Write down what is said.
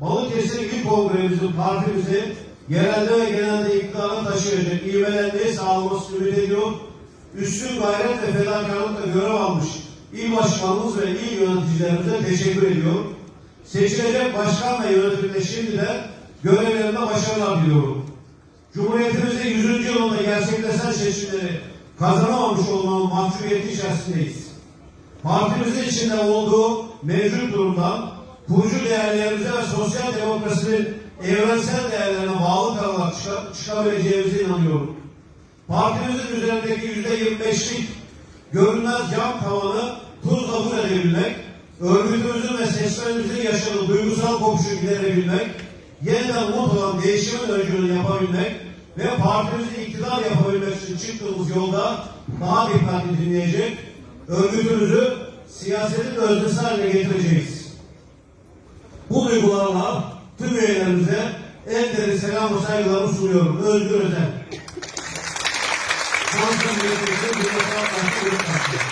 Balıkesir İl Kongremizin partimizi yerelde ve genelde iktidara taşıyacak ivmelenmeyi sağlaması ümit ediyor. Üstün gayret ve fedakarlıkla görev almış il başkanımız ve il yöneticilerimize teşekkür ediyorum. Seçilecek başkan ve yönetimde şimdiden görevlerinde başarılar diliyorum. Cumhuriyetimizin 100. yılında gerçekleşen seçimleri kazanamamış olmanın mahcubiyeti içerisindeyiz. Partimizin içinde olduğu mevcut durumdan kurucu değerlerimize ve sosyal demokrasinin evrensel değerlerine bağlı kalarak çıka- çıkabileceğimize inanıyorum. Partimizin üzerindeki yüzde 25'lik görünmez cam tavanı tuzla buz edebilmek, örgütümüzün ve seçmenimizin yaşadığı duygusal kopuşu giderebilmek, yeniden umut olan değişimin öncülüğünü yapabilmek ve partimizi iktidar yapabilmek için çıktığımız yolda daha dikkatli dinleyecek, örgütümüzü siyasetin öznesi haline getireceğiz. Bu duygularla tüm üyelerimize en derin selam ve saygılarımı sunuyorum. Özgür Özel. Samsun Milletvekili Cumhurbaşkanı Başkanı.